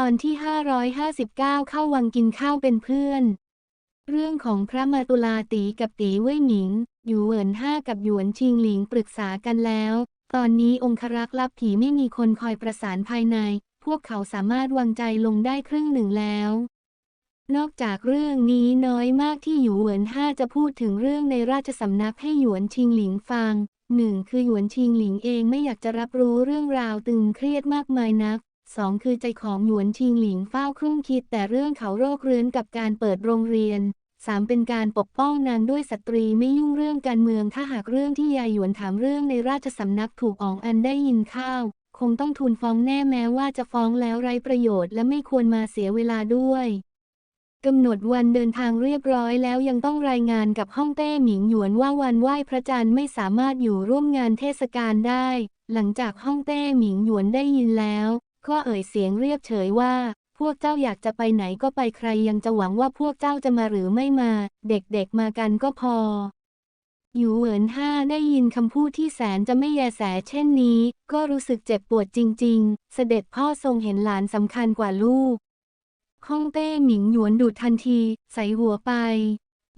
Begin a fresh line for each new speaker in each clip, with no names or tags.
ตอนที่ 559 เข้าวังกินข้าวเป็นเพื่อน เรื่องของพระมาตุลาตีกับตีเว่ยหมิง อยู่เหวินห้ากับหยวนชิงหลิงปรึกษากันแล้ว ตอนนี้องครักษ์ลับผีไม่มีคนคอยประสานภายใน พวกเขาสามารถวางใจลงได้ครึ่งหนึ่งแล้ว นอกจากเรื่องนี้น้อยมากที่หยูเหวินห้าจะพูดถึงเรื่องในราชสำนักให้หยวนชิงหลิงฟังหนึ่งคือหยวนชิงหลิงเองไม่อยากจะรับรู้เรื่องราวตึงเครียดมากมายนัก สองคือใจของหยวนชิงหลิงเฝ้าครุ่งคิดแต่เรื่องเขาโรคเรื้อนกับการเปิดโรงเรียนสามเป็นการปกป้องนางด้วยสตรีไม่ยุ่งเรื่องการเมืองถ้าหากเรื่องที่ยายหยวนถามเรื่องในราชสำนักถูกอองอันได้ยินข้าว คงต้องทูลฟ้องแน่แม้ว่าจะฟ้องแล้วไร้ประโยชน์และไม่ควรมาเสียเวลาด้วยกำหนดวันเดินทางเรียบร้อยแล้วยังต้องรายงานกับฮ่องเต้หมิงหยวนว่าวันไหว้พระจันทร์ไม่สามารถอยู่ร่วมงานเทศกาลได้ หลังจากฮ่องเต้หมิงหยวนได้ยินแล้ว ก็เอ่ยเสียงเรียบเฉยว่า พวกเจ้าอยากจะไปไหนก็ไปใครยังจะหวังว่าพวกเจ้าจะมาหรือไม่มา เด็กๆมากันก็พอ อยู่เหวินห้าได้ยินคำพูดที่แสนจะไม่แยแสเช่นนี้ ก็รู้สึกเจ็บปวดจริง ๆ เสด็จพ่อทรงเห็นหลานสำคัญกว่าลูกฮ่องเต้หมิงหยวนดูดทันที ใส่หัวไป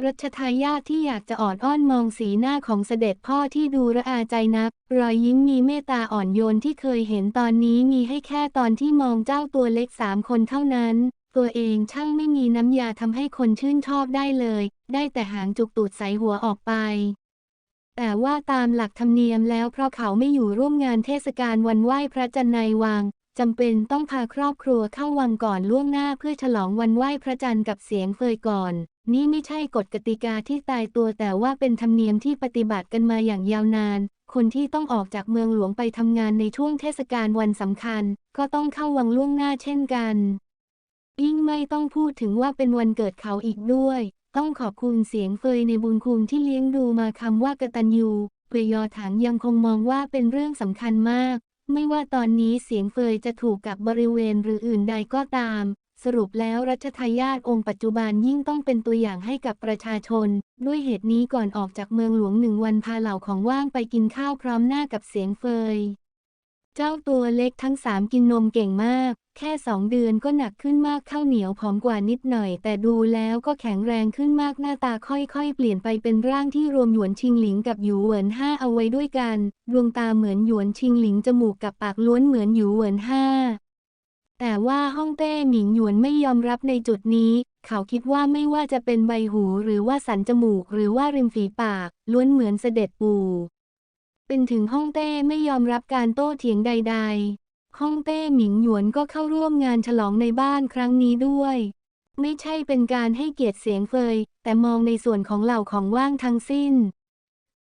รัชทายาทที่อยากจะออดอ้อนมองสีหน้าของเสด็จพ่อที่ดูระอาใจนัก รอยยิ้มมีเมตตาอ่อนโยนที่เคยเห็นตอนนี้มีให้แค่ตอนที่มองเจ้าตัวเล็กสามคนเท่านั้น ตัวเองช่างไม่มีน้ำยาทำให้คนชื่นชอบได้เลย ได้แต่หางจุกตูดใสหัวออกไป แต่ว่าตามหลักธรรมเนียมแล้วเพราะเขาไม่อยู่ร่วมงานเทศกาลวันไหว้พระจันทร์ในวัง จำเป็นต้องพาครอบครัวเข้าวังก่อนล่วงหน้าเพื่อฉลองวันไหว้พระจันทร์กับเสียงเฟยก่อน นี่ไม่ใช่กฎกติกาที่ตายตัวแต่ว่าเป็นธรรมเนียมที่ปฏิบัติกันมาอย่างยาวนาน คนที่ต้องออกจากเมืองหลวงไปทำงานในช่วงเทศกาลวันสำคัญ ก็ต้องเข้าวังล่วงหน้าเช่นกันยิ่งไม่ต้องพูดถึงว่าเป็นวันเกิดเขาอีกด้วย ต้องขอบคุณเสียงเฟยในบุญคุณที่เลี้ยงดูมาคำว่ากตัญญูเปยอถังยังคงมองว่าเป็นเรื่องสำคัญมาก ไม่ว่าตอนนี้เสียงเฟยจะถูกกับบริเวณหรืออื่นใดก็ตาม สรุปแล้วรัชทายาทองค์ปัจจุบันยิ่งต้องเป็นตัวอย่างให้กับประชาชน ด้วยเหตุนี้ก่อนออกจากเมืองหลวงหนึ่งวันพาเหล่าของว่างไปกินข้าวพร้อมหน้ากับเสียงเฟย เจ้าตัวเล็กทั้งสามกินนมเก่งมาก แค่สองเดือนก็หนักขึ้นมากข้าวเหนียวผอมกว่านิดหน่อย แต่ดูแล้วก็แข็งแรงขึ้นมากหน้าตาค่อยๆ เปลี่ยนไปเป็นร่างที่รวมหยวนชิงหลิงกับหยูเหวินห้าเอาไว้ด้วยกัน ดวงตาเหมือนหยวนชิงหลิงจมูกกับปากล้วนเหมือนหยูเหวินห้าแต่ว่าฮ่องเต้หมิงหยวนไม่ยอมรับในจุดนี้ เขาคิดว่าไม่ว่าจะเป็นใบหูหรือว่าสันจมูกหรือว่าริมฝีปาก ล้วนเหมือนเสด็จปู่ เป็นถึงฮ่องเต้ไม่ยอมรับการโต้เถียงใด ๆฮ่องเต้หมิงหยวนก็เข้าร่วมงานฉลองในบ้านครั้งนี้ด้วย ไม่ใช่เป็นการให้เกียรติเสียงเฟย แต่มองในส่วนของเหล่าของว่างทั้งสิ้น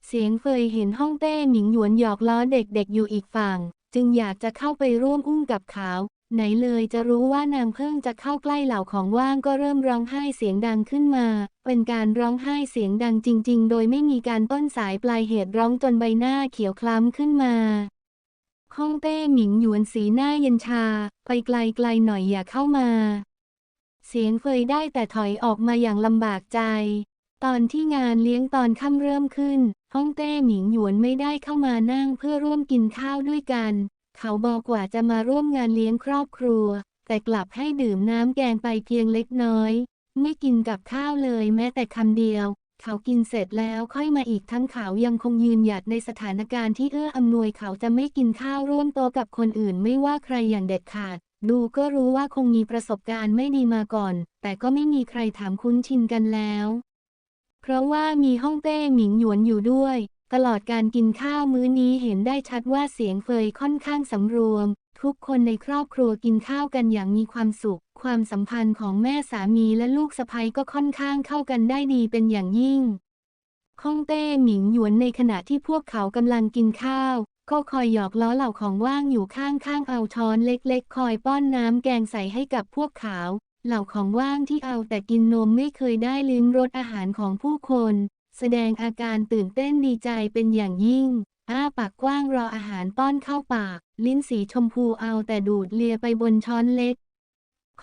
เสียงเฟยเห็นฮ่องเต้หมิงหยวนหยอกล้อเด็กๆอยู่อีกฝั่ง จึงอยากจะเข้าไปร่วมอุ้มกับเขา ไหนเลยจะรู้ว่านางเพิ่งจะเข้าใกล้เหล่าของว่างก็เริ่มร้องไห้เสียงดังขึ้นมา เป็นการร้องไห้เสียงดังจริง ๆ โดยไม่มีการต้นสายปลายเหตุร้องจนใบหน้าเขียวคล้ำขึ้นมาฮ่องเต้หมิงหยวนสีหน้าเย็นชา ไปไกลๆหน่อยอย่าเข้ามา เสียงเฟยได้แต่ถอยออกมาอย่างลำบากใจ ตอนที่งานเลี้ยงตอนค่ำเริ่มขึ้นฮ่องเต้หมิงหยวนไม่ได้เข้ามานั่งเพื่อร่วมกินข้าวด้วยกัน เขาบอกว่าจะมาร่วมงานเลี้ยงครอบครัว แต่กลับให้ดื่มน้ำแกงไปเพียงเล็กน้อย ไม่กินกับข้าวเลยแม้แต่คำเดียว เขากินเสร็จแล้วค่อยมาอีกทั้งเขายังคงยืนหยัดในสถานการณ์ที่เอื้ออำนวยเขาจะไม่กินข้าวร่วมโต๊ะกับคนอื่นไม่ว่าใครอย่างเด็ดขาด ดูก็รู้ว่าคงมีประสบการณ์ไม่ดีมาก่อน แต่ก็ไม่มีใครถามคุ้นชินกันแล้ว เพราะว่ามีฮ่องเต้หมิงหยวนอยู่ด้วย ตลอดการกินข้าวมื้อนี้เห็นได้ชัดว่าเสียงเฟยค่อนข้างสำรวม ทุกคนในครอบครัวกินข้าวกันอย่างมีความสุข ความสัมพันธ์ของแม่สามีและลูกสะใภ้ก็ค่อนข้างเข้ากันได้ดีเป็นอย่างยิ่งฮ่องเต้หมิงหยวนในขณะที่พวกเขากำลังกินข้าว ก็คอยหยอกล้อเหล่าของว่างอยู่ข้างๆเอาช้อนเล็กๆ คอยป้อนน้ำแกงใส่ให้กับพวกเขาเหล่าของว่างที่เอาแต่กินนมไม่เคยได้ลิ้มรสอาหารของผู้คน แสดงอาการตื่นเต้นดีใจเป็นอย่างยิ่ง อ้าปากกว้างรออาหารป้อนเข้าปาก ลิ้นสีชมพูเอาแต่ดูดเลียไปบนช้อนเล็ก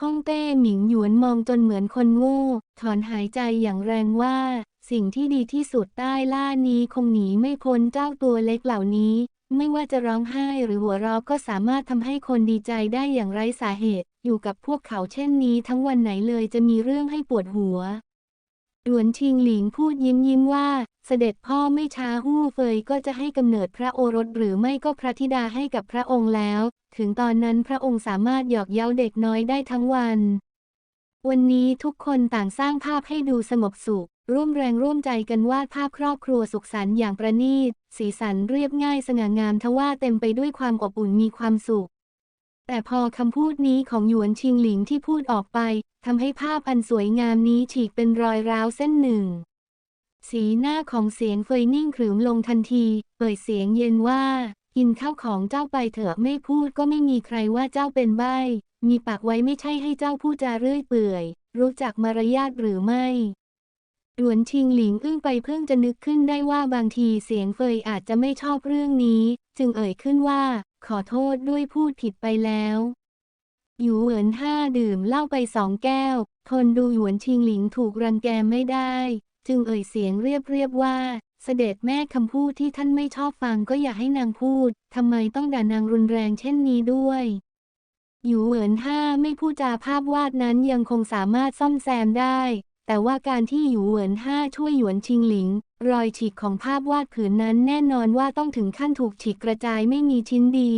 ฮ่องเต้หมิงหยวนมองจนเหมือนคนโง่ ถอนหายใจอย่างแรงว่า สิ่งที่ดีที่สุดใต้ล่านี้คงหนีไม่พ้นเจ้าตัวเล็กเหล่านี้ ไม่ว่าจะร้องไห้หรือหัวเราะก็สามารถทำให้คนดีใจได้อย่างไร้สาเหตุ อยู่กับพวกเขาเช่นนี้ทั้งวันไหนเลยจะมีเรื่องให้ปวดหัว หยวนชิงหลิงพูดยิ้มยิ้มว่าเสด็จพ่อไม่ช้าหู้เฟยก็จะให้กำเนิดพระโอรสหรือไม่ก็พระธิดาให้กับพระองค์แล้ว ถึงตอนนั้นพระองค์สามารถหยอกเย้าเด็กน้อยได้ทั้งวัน วันนี้ทุกคนต่างสร้างภาพให้ดูสงบสุข ร่วมแรงร่วมใจกันวาดภาพครอบครัวสุขสันต์อย่างประณีต สีสันเรียบง่ายสง่างามทว่าเต็มไปด้วยความอบอุ่นมีความสุข แต่พอคำพูดนี้ของหยวนชิงหลิงที่พูดออกไปทำให้ภาพอันสวยงามนี้ฉีกเป็นรอยร้าวเส้นหนึ่ง สีหน้าของเสียงเฟยนิ่งขรึมลงทันทีเปิดเสียงเย็นว่า กินข้าวของเจ้าไปเถอะไม่พูดก็ไม่มีใครว่าเจ้าเป็นใบ้มีปากไว้ไม่ใช่ให้เจ้าพูดจาเรื่อยเปื่อย รู้จักมารยาทหรือไม่หยวนชิงหลิงอึ้งไปเพิ่งจะนึกขึ้นได้ว่าบางทีเสียงเฟยอาจจะไม่ชอบเรื่องนี้ จึงเอ่ยขึ้นว่า ขอโทษด้วยพูดผิดไปแล้วหยูเหวินห้าดื่มเหล้าไปสองแก้ว ทนดูหยวนชิงหลิงถูกรังแกไม่ได้ จึงเอ่ยเสียงเรียบเรียบว่า เสด็จแม่คำพูดที่ท่านไม่ชอบฟังก็อย่าให้นางพูด ทำไมต้องด่านางรุนแรงเช่นนี้ด้วยหยูเหวินห้าไม่พูดจาภาพวาดนั้นยังคงสามารถซ่อมแซมได้ แต่ว่าการที่หยูเหวินห้าช่วยหยวนชิงหลิง รอยฉีกของภาพวาดผืนนั้นแน่นอนว่าต้องถึงขั้นถูกฉีกกระจายไม่มีชิ้นดี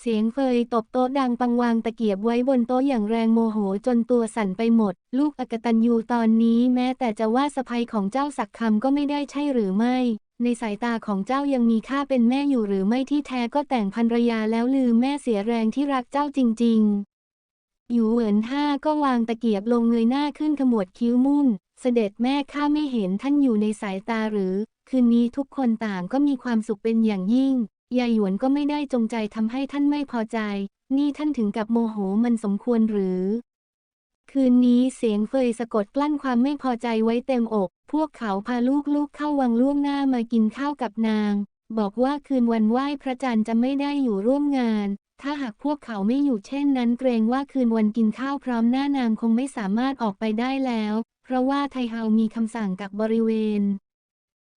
เสียงเฟยตบโต๊ะดังปังวางตะเกียบไว้บนโต๊ะอย่างแรงโมโหจนตัวสั่นไปหมด ลูกอกตันยูตอนนี้แม้แต่จะว่าสะพยของเจ้าสักคำก็ไม่ได้ใช่หรือไม่ ในสายตาของเจ้ายังมีค่าเป็นแม่อยู่หรือไม่ที่แท้ก็แต่งภรรยาแล้วลืมแม่เสียแรงที่รักเจ้าจริง ๆ อยู่เหวินห้าก็วางตะเกียบลงเงยหน้าขึ้นขมวดคิ้วมุ่น เสด็จแม่ข้าไม่เห็นท่านอยู่ในสายตาหรือ คืนนี้ทุกคนต่างก็มีความสุขเป็นอย่างยิ่ง ยายหยวนก็ไม่ได้จงใจทำให้ท่านไม่พอใจ นี่ท่านถึงกับโมโหมันสมควรหรือ คืนนี้เสียงเฟยสะกดกลั้นความไม่พอใจไว้เต็มอก พวกเขาพาลูกๆเข้าวังล่วงหน้ามากินข้าวกับนาง บอกว่าคืนวันไหว้พระจันทร์จะไม่ได้อยู่ร่วมงาน ถ้าหากพวกเขาไม่อยู่เช่นนั้นเกรงว่าคืนวันกินข้าวพร้อมหน้านางคงไม่สามารถออกไปได้แล้ว เพราะว่าไทเฮามีคำสั่งกับบริเวณ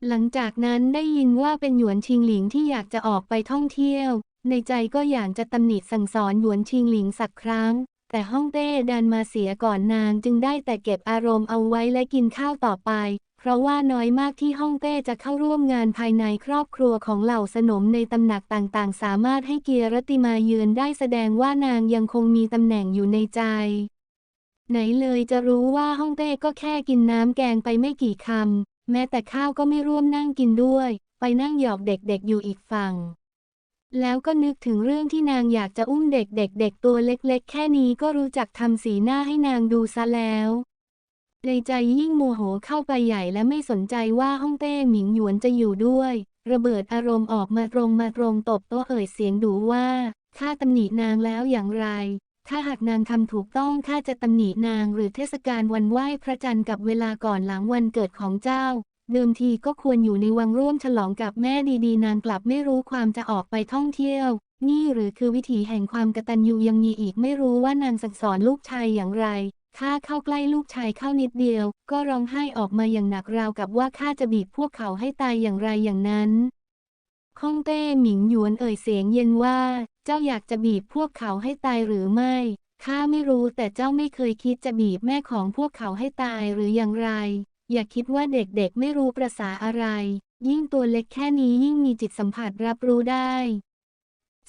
หลังจากนั้นได้ยินว่าเป็นหยวนชิงหลิงที่อยากจะออกไปท่องเที่ยว ในใจก็อยากจะตำหนิสั่งสอนหยวนชิงหลิงสักครั้ง แต่ฮ่องเต้ดันมาเสียก่อนนางจึงได้แต่เก็บอารมณ์เอาไว้และกินข้าวต่อไป เพราะว่าน้อยมากที่ฮ่องเต้จะเข้าร่วมงานภายในครอบครัวของเหล่าสนมในตำหนักต่างๆ สามารถให้เกียรติมาเยือนได้แสดงว่านางยังคงมีตำแหน่งอยู่ในใจ ไหนเลยจะรู้ว่าฮ่องเต้ก็แค่กินน้ำแกงไปไม่กี่คำแม้แต่ข้าวก็ไม่ร่วมนั่งกินด้วย ไปนั่งหยอกเด็กๆอยู่อีกฝั่ง แล้วก็นึกถึงเรื่องที่นางอยากจะอุ้มเด็กๆเด็กตัวเล็กๆ แค่นี้ก็รู้จักทำสีหน้าให้นางดูซะแล้ว ในใจยิ่งโมโหเข้าไปใหญ่และไม่สนใจว่าฮ่องเต้หมิงหยวนจะอยู่ด้วย ระเบิดอารมณ์ออกมาตรงมาตรงตบโต๊ะเอ่ยเสียงดูว่าข้าตำหนินางแล้วอย่างไร ถ้าหากนางทำถูกต้องข้าจะตำหนินางหรือเทศกาลวันไหว้พระจันทร์กับเวลาก่อนหลังวันเกิดของเจ้า เดิมทีก็ควรอยู่ในวังร่วมฉลองกับแม่ดีๆ นางกลับไม่รู้ความจะออกไปท่องเที่ยว นี่หรือคือวิถีแห่งความกตัญญูยังมีอีกไม่รู้ว่านางสั่งสอนลูกชายอย่างไร ข้าเข้าใกล้ลูกชายเข้านิดเดียว ก็ร้องไห้ออกมาอย่างหนักราวกับว่าข้าจะบีบพวกเขาให้ตายอย่างไรอย่างนั้นฮ่องเต้หมิงหยวนเอ่ยเสียงเย็นว่า เจ้าอยากจะบีบพวกเขาให้ตายหรือไม่ข้าไม่รู้แต่เจ้าไม่เคยคิดจะบีบแม่ของพวกเขาให้ตายหรืออย่างไร อย่าคิดว่าเด็กๆไม่รู้ประษาอะไร ยิ่งตัวเล็กแค่นี้ยิ่งมีจิตสัมผัสรับรู้ได้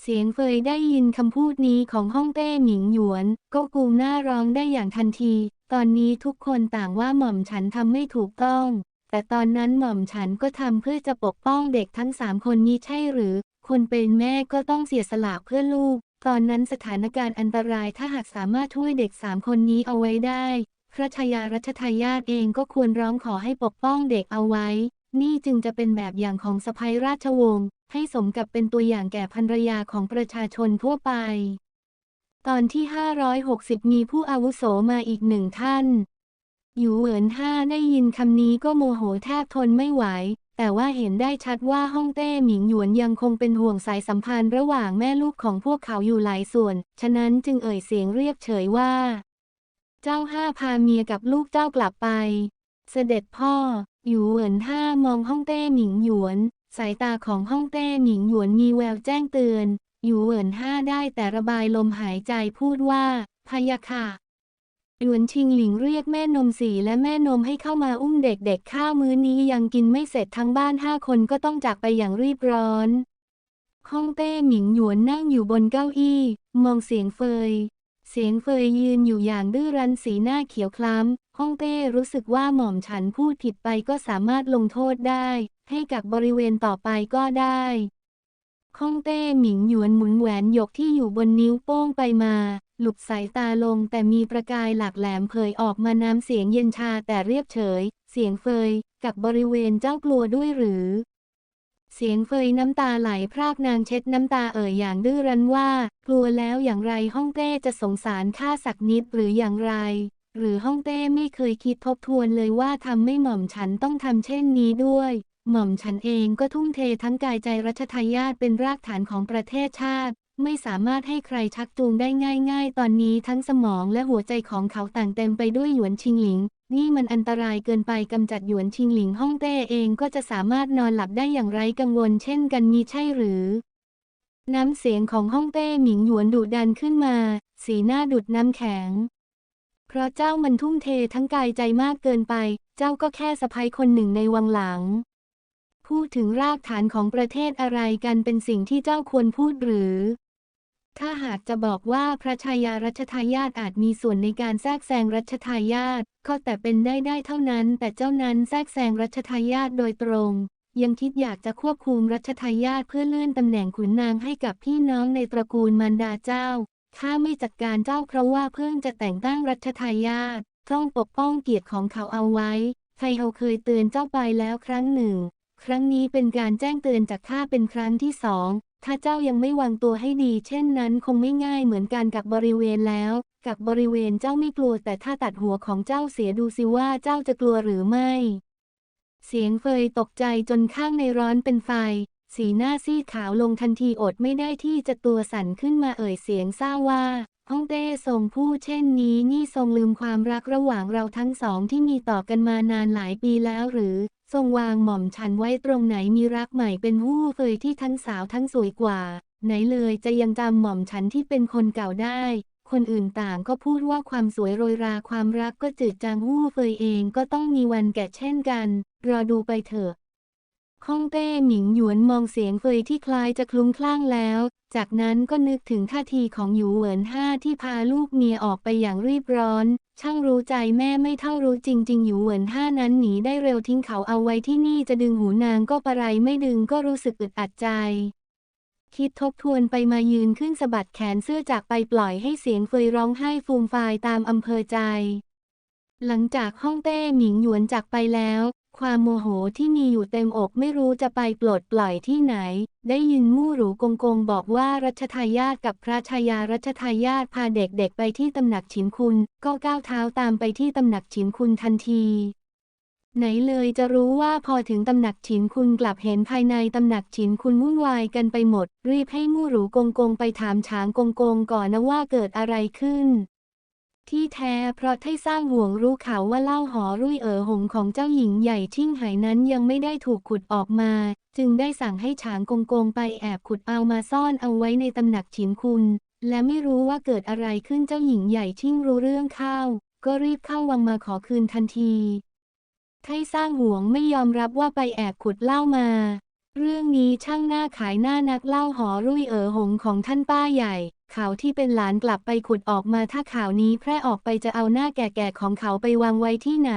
เสียงเฟยได้ยินคำพูดนี้ของฮ่องเต้หมิงหยวน ก็กูมหน้าร้องได้อย่างทันที ตอนนี้ทุกคนต่างว่าหม่อมฉันทำไม่ถูกต้อง แต่ตอนนั้นหม่อมฉันก็ทำเพื่อจะปกป้องเด็กทั้งสามคนนี้ใช่หรือ คนเป็นแม่ก็ต้องเสียสละเพื่อลูก ตอนนั้นสถานการณ์อันตรายถ้าหากสามารถช่วยเด็กสามคนนี้เอาไว้ได้ พระชายารัชทายาทเองก็ควรร้องขอให้ปกป้องเด็กเอาไว้ นี่จึงจะเป็นแบบอย่างของสะพ้ยราชวงศ์ ให้สมกับเป็นตัวอย่างแก่ภรรยาของประชาชนทั่วไป ตอนที่ 560 มีผู้อาวุโสมาอีกหนึ่งท่านหยูเหวินห้าได้ยินคำนี้ก็โมโหแทบทนไม่ไหว แต่ว่าเห็นได้ชัดว่าฮ่องเต้หมิงหยวนยังคงเป็นห่วงสายสัมพันธ์ระหว่างแม่ลูกของพวกเขาอยู่หลายส่วน ฉะนั้นจึงเอ่ยเสียงเรียบเฉยว่า เจ้าห้าพาเมียกับลูกเจ้ากลับไป เสด็จพ่อหยูเหวินห้ามองฮ่องเต้หมิงหยวน สายตาของฮ่องเต้หมิงหยวนมีแววแจ้งเตือน อยู่เหวินห้าได้แต่ระบายลมหายใจพูดว่า พยะค่ะ หยวนชิงหลิงเรียกแม่นมสีและแม่นมให้เข้ามาอุ้มเด็กๆ ข้าวมื้อนี้ยังกินไม่เสร็จทั้งบ้านห้าคนก็ต้องจากไปอย่างรีบร้อนฮ่องเต้หมิงหยวนนั่งอยู่บนเก้าอี้ มองเสียงเฟย เสียงเฟยยืนอยู่อย่างดื้อรั้นสีหน้าเขียวคล้ำฮ่องเต้รู้สึกว่าหม่อมฉันพูดผิดไปก็สามารถลงโทษได้ ให้กับบริเวณต่อไปก็ได้ฮ่องเต้หมิงหยวนหมุนแหวนหยกที่อยู่บนนิ้วโป้งไปมา หลุบสายตาลงแต่มีประกายหลากแหลมเผยออกมาน้ำเสียงเย็นชาแต่เรียบเฉย เสียงเฟยกับบริเวณเจ้ากลัวด้วยหรือ เสียงเฟยน้ำตาไหลพรากนางเช็ดน้ำตาเอ่ยอย่างดื้อรั้นว่า กลัวแล้วอย่างไรฮ่องเต้จะสงสารข้าสักนิดหรืออย่างไร หรือฮ่องเต้ไม่เคยคิดทบทวนเลยว่าทำไม่หม่อมฉันต้องทำเช่นนี้ด้วย หม่อมฉันเองก็ทุ่มเททั้งกายใจรัชทายาทเป็นรากฐานของประเทศชาติ ไม่สามารถให้ใครชักจูงได้ง่าย ๆ ตอนนี้ทั้งสมองและหัวใจของเขาต่างเต็มไปด้วยหยวนชิงหลิง นี่มันอันตรายเกินไปกำจัดหยวนชิงหลิงฮ่องเต้เองก็จะสามารถนอนหลับได้อย่างไร้กังวลเช่นกันมีใช่หรือ น้ำเสียงของฮ่องเต้หมิงหยวนดุดันขึ้นมา สีหน้าดุดน้ำแข็ง เพราะเจ้ามันทุ่มเททั้งกายใจมากเกินไป เจ้าก็แค่สะพ้ยคนหนึ่งในวังหลัง พูดถึงรากฐานของประเทศอะไรกันเป็นสิ่งที่เจ้าควรพูดหรือ ถ้าหากจะบอกว่าพระชายารัชทายาทอาจมีส่วนในการแทรกแซงรัชทายาทก็แต่เป็นได้ได้เท่านั้น แต่เจ้านั้นแทรกแซงรัชทายาทโดยตรง ยังคิดอยากจะควบคุมรัชทายาทเพื่อเลื่อนตำแหน่งขุนนางให้กับพี่น้องในตระกูลมารดาเจ้าข้าไม่จัดการเจ้าเพราะว่าเพิ่งจะแต่งตั้งรัชทายาทต้องปกป้องเกียรติของเขาเอาไว้ไทเฮาเคยเตือนเจ้าไปแล้วครั้งหนึ่ง ครั้งนี้เป็นการแจ้งเตือนจากข้าเป็นครั้งที่สอง ถ้าเจ้ายังไม่วางตัวให้ดี เช่นนั้นคงไม่ง่ายเหมือนกันกับบริเวณแล้ว กับบริเวณเจ้าไม่กลัวแต่ถ้าตัดหัวของเจ้าเสียดูสิว่าเจ้าจะกลัวหรือไม่ เสียงเฟยตกใจจนข้างในร้อนเป็นไฟ สีหน้าซีดขาวลงทันทีอดไม่ได้ที่จะตัวสั่นขึ้นมาเอ่ยเสียงซ่าว่า ฮ่องเต้ทรงพูดเช่นนี้นี่ทรงลืมความรักระหว่างเราทั้งสองที่มีต่อกันมานานหลายปีแล้วหรือ ทรงวางหม่อมฉันไว้ตรงไหนมีรักใหม่เป็นหู้เฟยที่ทั้งสาวทั้งสวยกว่า ไหนเลยจะยังจำหม่อมฉันที่เป็นคนเก่าได้ คนอื่นต่างก็พูดว่าความสวยโรยราความรักก็จืดจางหู้เฟยเองก็ต้องมีวันแก่เช่นกัน รอดูไปเถอะ ฮ่องเต้หมิงหยวนมองเสียงเฟยที่คล้ายจะคลุ้มคลั่งแล้ว จากนั้นก็นึกถึงท่าทีของหยูเหวินห้าที่พาลูกเมียออกไปอย่างรีบร้อน ช่างรู้ใจแม่ไม่เท่ารู้จริง ๆ หยูเหวินห้านั้นหนีได้เร็วทิ้งเขาเอาไว้ที่นี่จะดึงหูนางก็ปะไรไม่ดึงก็รู้สึกอึดอัดใจ คิดทบทวนไปมายืนขึ้นสะบัดแขนเสื้อจากไปปล่อยให้เสียงเฟยร้องไห้ฟูมฟายตามอำเภอใจหลังจากฮ่องเต้หมิงหยวนจากไปแล้ว ความโมโหที่มีอยู่เต็มอกไม่รู้จะไปปลดปล่อยที่ไหน ได้ยินมู่หรูกงกงบอกว่ารัชทายาทกับพระชายารัชทายาทพาเด็กๆไปที่ตำหนักฉินคุณ ก็ก้าวเท้าตามไปที่ตำหนักฉินคุณทันทีไหนเลยจะรู้ว่าพอถึงตำหนักฉินคุณกลับเห็นภายในตำหนักฉินคุณวุ่นวายกันไปหมด รีบให้มู่หรูกงกงไปถามช้างกงกงก่อนนะว่าเกิดอะไรขึ้น ที่แท้เพราะไทสร้างห่วงรู้ข่าวว่าเล่าหอรุ่ยเอ๋อหงของเจ้าหญิงใหญ่ชิ่งไหนั้นยังไม่ได้ถูกขุดออกมา จึงได้สั่งให้ฉางกงกงไปแอบขุดเอามาซ่อนเอาไว้ในตำหนักฉินคุณ และไม่รู้ว่าเกิดอะไรขึ้นเจ้าหญิงใหญ่ชิ่งรู้เรื่องเข้าก็รีบเข้าวังมาขอคืนทันทีไทสร้างห่วงไม่ยอมรับว่าไปแอบขุดเล้ามา เรื่องนี้ช่างหน้าขายหน้านักเล่าหอรุ่ยเอ๋อหงของท่านป้าใหญ่ ข่าวที่เป็นหลานกลับไปขุดออกมาถ้าข่าวนี้แพร่ออกไปจะเอาหน้าแก่ๆของเขาไปวางไว้ที่ไหน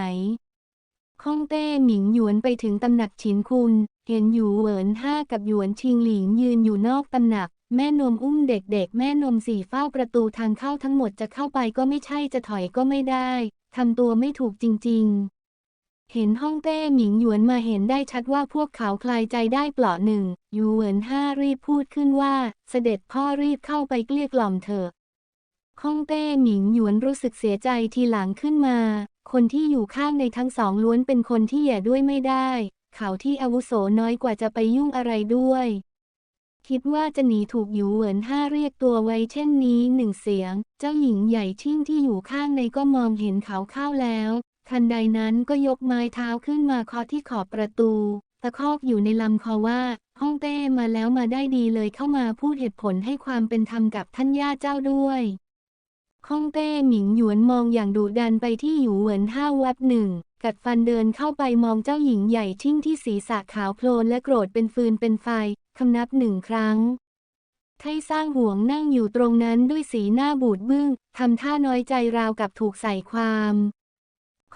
ฮ่องเต้หมิงหยวนไปถึงตำหนักฉินคุณ เห็นหยูเหวินห้ากับหยวนชิงหลิงยืนอยู่นอกตำหนัก แม่นมอุ้มเด็กๆ แม่นมสี่เฝ้าประตูทางเข้าทั้งหมดจะเข้าไปก็ไม่ใช่จะถอยก็ไม่ได้ทำตัวไม่ถูกจริง ๆ เห็นฮ่องเต้หมิงหยวนมาเห็นได้ชัดว่าพวกเขาคลายใจได้เปล่าหนึ่งหยูเหวินห้ารีบพูดขึ้นว่า เสด็จพ่อรีบเข้าไปเกลี้ยกล่อมเถอะฮ่องเต้หมิงหยวนรู้สึกเสียใจทีหลังขึ้นมา คนที่อยู่ข้างในทั้งสองล้วนเป็นคนที่แย่ด้วยไม่ได้ เขาที่อาวุโสน้อยกว่าจะไปยุ่งอะไรด้วย คิดว่าจะหนีถูกหยูเหวินห้าเรียกตัวไว้เช่นนี้หนึ่งเสียง เจ้าหญิงใหญ่ชิ่งที่อยู่ข้างในก็มองเห็นเขาเข้าแล้ว ทันใดนั้นก็ยกไม้เท้าขึ้นมาเคาะที่ขอบประตู ตะคอกอยู่ในลำคอว่าฮ่องเต้มาแล้วมาได้ดีเลยเข้ามาพูดเหตุผลให้ความเป็นธรรมกับท่านย่าเจ้าด้วยฮ่องเต้หมิงหยวนมองอย่างดุดันไปที่หยูเหวินห้าวับหนึ่ง กัดฟันเดินเข้าไปมองเจ้าหญิงใหญ่ชิ่งที่ศีรษะขาวโพลนและโกรธเป็นฟืนเป็นไฟ คำนับหนึ่งครั้ง ไทสร้างห่วงนั่งอยู่ตรงนั้นด้วยสีหน้าบูดบึ้งทำท่าน้อยใจราวกับถูกใส่ความ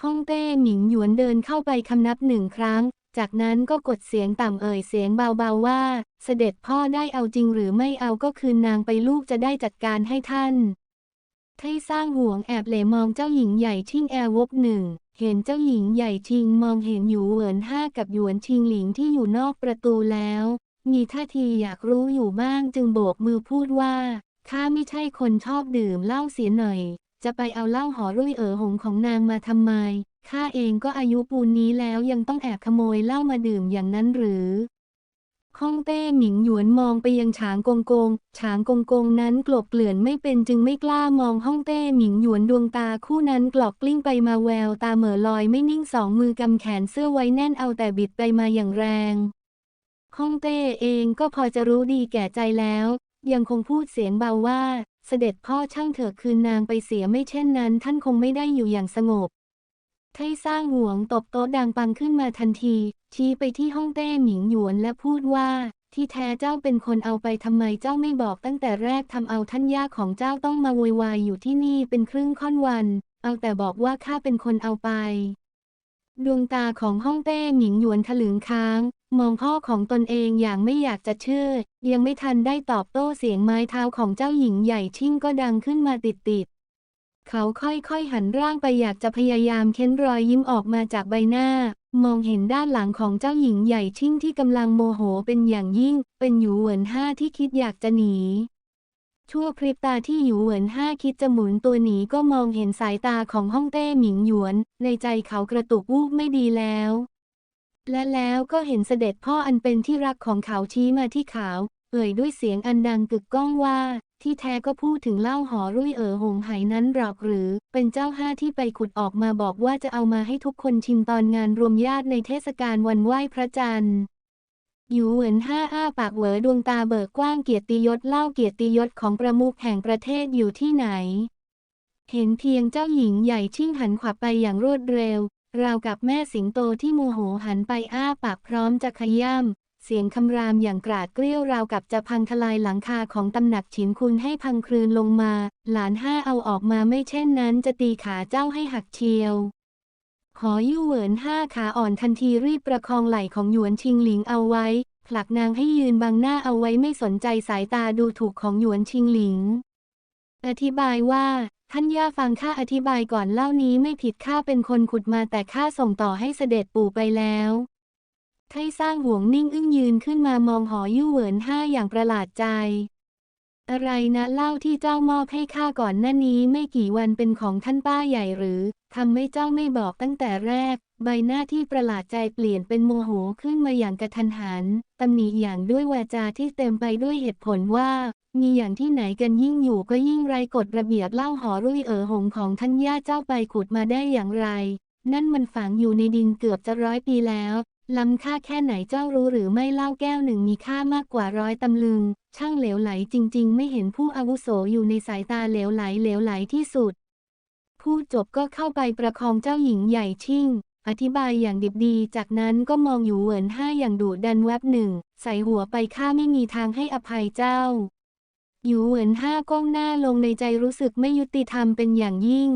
ฮ่องเต้หมิงหยวนเดินเข้าไปคำนับหนึ่งครั้ง จากนั้นก็กดเสียงต่ำเอ่ยเสียงเบาๆว่า เสด็จพ่อได้เอาจริงหรือไม่เอาก็คืนนางไปลูกจะได้จัดการให้ท่านไทสร้างห่วงแอบเหลมองเจ้าหญิงใหญ่ชิงแอร์วบหนึ่งเห็นเจ้าหญิงใหญ่ชิงมองเห็นหยูเหวินห้ากับหยวนชิงหลิงที่อยู่นอกประตูแล้ว มีท่าทีอยากรู้อยู่บ้างจึงโบกมือพูดว่าข้าไม่ใช่คนชอบดื่มเหล้าเสียหน่อย จะไปเอาเหล้าหอรุ่ยเอ๋อหงของนางมาทำไม ข้าเองก็อายุปูนนี้แล้วยังต้องแอบขโมยเหล้ามาดื่มอย่างนั้นหรือฮ่องเต้หมิงหยวนมองไปยังฉางกงกง ฉางกงกงนั้นกลบเกลื่อนไม่เป็นจึงไม่กล้ามองฮ่องเต้หมิงหยวนดวงตาคู่นั้นกลอกกลิ้งไปมาแววตาเหม่อลอยไม่นิ่งสองมือกำแขนเสื้อไว้แน่นเอาแต่บิดไปมาอย่างแรงฮ่องเต้เองก็พอจะรู้ดีแก่ใจแล้ว ยังคงพูดเสียงเบาว่า เสด็จพ่อช่างเถอะคืนนางไปเสียไม่เช่นนั้น ท่านคงไม่ได้อยู่อย่างสงบไทสร้างหวงตบโต๊ะดังปังขึ้นมาทันที ชี้ไปที่ฮ่องเต้หมิงหยวนและพูดว่า ที่แท้เจ้าเป็นคนเอาไปทำไมเจ้าไม่บอกตั้งแต่แรกทำเอาท่านย่าของเจ้าต้องมาโวยวายอยู่ที่นี่เป็นครึ่งค่อนวัน เอาแต่บอกว่าข้าเป็นคนเอาไป ดวงตาของฮ่องเต้หมิงหยวนถลึงค้าง มองพ่อของตนเองอย่างไม่อยากจะเชื่อ ยังไม่ทันได้ตอบโต้เสียงไม้เท้าของเจ้าหญิงใหญ่ชิ่งก็ดังขึ้นมาติดๆ เขาค่อยๆหันร่างไปอยากจะพยายามเค้นรอยยิ้มออกมาจากใบหน้า มองเห็นด้านหลังของเจ้าหญิงใหญ่ชิ่งที่กำลังโมโหเป็นอย่างยิ่ง เป็นหยูเหวินห้าที่คิดอยากจะหนี ชั่วพริบตาที่หยูเหวินห้าคิดจะหมุนตัวหนีก็มองเห็นสายตาของฮ่องเต้หมิงหยวน ในใจเขากระตุกวูบไม่ดีแล้ว และแล้วก็เห็นเสด็จพ่ออันเป็นที่รักของเขาชี้มาที่เขา เอ่ยด้วยเสียงอันดังกึกก้องว่า ที่แท้ก็พูดถึงเล้าหอรุ่ยเอ๋อหงไหนั้นหรอกหรือ เป็นเจ้าห้าที่ไปขุดออกมาบอกว่าจะเอามาให้ทุกคนชิมตอนงานรวมญาติในเทศกาลวันไหว้พระจันทร์อยู่เหวินห้าอ้าปากเหวอดวงตาเบิกกว้างเกียรติยศเล่าเกียรติยศของประมุขแห่งประเทศอยู่ที่ไหน เห็นเพียงเจ้าหญิงใหญ่ชิ่งหันขวับไปอย่างรวดเร็ว ราวกับแม่สิงโตที่โมโหหันไปอ้าปากพร้อมจะขย่ำเสียงคำรามอย่างกราดเกลี้ยวราวกับจะพังทลายหลังคาของตำหนักฉินคุณให้พังคลืนลงมา หลานห้าเอาออกมาไม่เช่นนั้นจะตีขาเจ้าให้หักเชียว หอยู่เหวินห้าขาอ่อนทันทีรีบประคองไหล่ของหยวนชิงหลิงเอาไว้ ผลักนางให้ยืนบังหน้าเอาไว้ไม่สนใจสายตาดูถูกของหยวนชิงหลิง อธิบายว่า ท่านย่าฟังข้าอธิบายก่อนเล่านี้ไม่ผิดข้าเป็นคนขุดมาแต่ข้าส่งต่อให้เสด็จปู่ไปแล้วไทสร้างห่วงนิ่งอึ้งยืนขึ้นมามองหอยู่เหวินห้าอย่างประหลาดใจ อะไรนะเล่าที่เจ้ามอบให้ข้าก่อนหน้านี้ไม่กี่วันเป็นของท่านป้าใหญ่หรือ ทำให้เจ้าไม่บอกตั้งแต่แรก ใบหน้าที่ประหลาดใจเปลี่ยนเป็นโมโหขึ้นมาอย่างกระทันหันตำหนิอย่างด้วยวาจาที่เต็มไปด้วยเหตุผลว่า มีอย่างที่ไหนกันยิ่งอยู่ก็ยิ่งไรกฎระเบียบเล่าหอรุ่ยเอ๋อหงของท่านย่าเจ้าไปขุดมาได้อย่างไร นั่นมันฝังอยู่ในดินเกือบจะร้อยปีแล้วล้ำค่าแค่ไหนเจ้ารู้หรือไม่เล้าแก้วหนึ่งมีค่ามากกว่าร้อยตำลึง ช่างเหลวไหลจริง ๆ ไม่เห็นผู้อาวุโสอยู่ในสายตาเหลวไหลเหลวไหลที่สุด พูดจบก็เข้าไปประคองเจ้าหญิงใหญ่ชิ่ง อธิบายอย่างดิบดี จากนั้นก็มองอยู่เหวินห้าอย่างดุดันแวบหนึ่ง ใส่หัวไปข้าไม่มีทางให้อภัยเจ้า อยู่เหวินห้าก้มหน้าลงในใจรู้สึกไม่ยุติธรรมเป็นอย่างยิ่ง